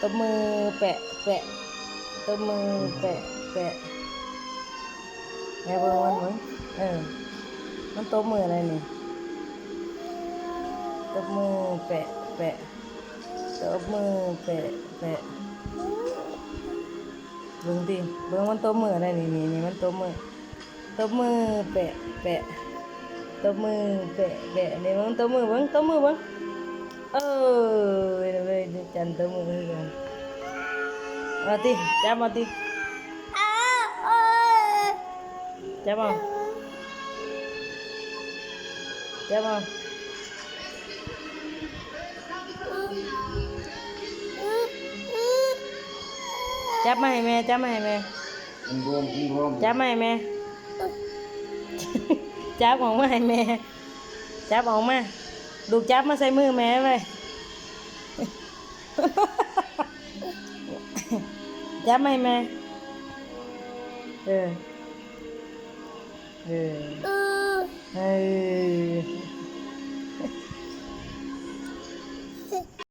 ตบมือแปะแปะตบมือแปะแปะแม่เบิ่งมันมึงเออ มันตบมืออะไรนี่ตบมือแปะแปะตบมือแปะแปะเบิ่งดิเบิ่งมันตบมืออะไรนี่นี่นี่มันตบมือตบมือแปะแปะตบมือแปะแปะนี่เบิ่งตบมือเบิ่งตบมือเบิ่ง చంద్రము మతి చామతి చామా చామా chắp mày mẹ chắp mày mẹ chắp mày mẹ ừ. chắp ông mày mẹ cha bong mày ติจับมาติจับมาจับมาจับมาให้แม่จับมาให้แม่กินรวมกินรวมจับมาให้แม่จับออกมาให้แม่จับออกมาดูกจับมาใส่มือแม่ไว้จับมาให้แม่ เออ เออ เออ